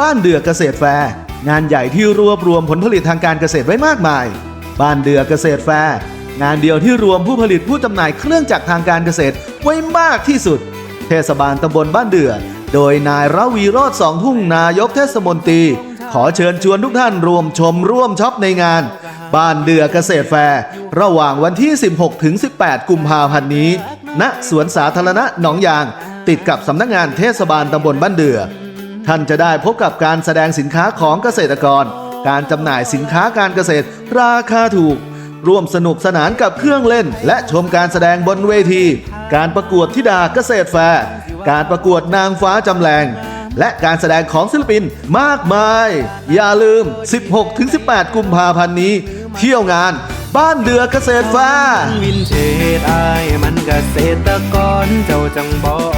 บ้านเดือเกษตรแฟร์งานใหญ่ที่รวบรวมผลผลิตทางการเกษตรไว้มากมาย บ้านเดือเกษตรแฟร์งานเดียวที่รวมผู้ผลิตผู้จำหน่ายเครื่องจักรทางการเกษตรไว้มากที่สุด เทศบาลตำบลบ้านเดือ โดยนายระวีโรธสองทุ่งนายกเทศมนตรี ขอเชิญชวนทุกท่านรวมชมร่วมช็อปในงาน บ้านเดือเกษตรแฟร์ระหว่างวันที่ 16ถึง18 กุมภาพันธ์นี้ ณสวนสาธารณะหนองยาง ติดกับสำนักงานเทศบาลตำบลบ้านเดือ ท่านจะได้พบกับการแสดงสินค้าของเกษตรกร การจำหน่ายสินค้าการเกษตร ราคาถูก ร่วมสนุกสนานกับเครื่องเล่น และชมการแสดงบนเวที การประกวดธิดาเกษตรแฟร์การประกวดนางฟ้าจำแรงและการแสดงของศิลปินมากมาย อย่าลืม 16-18 กุมภาพันธ์นี้ เที่ยวงานบ้านเดือเกษตรแฟร์วินเทจอายมันเกษตรกรเจ้าจังบอ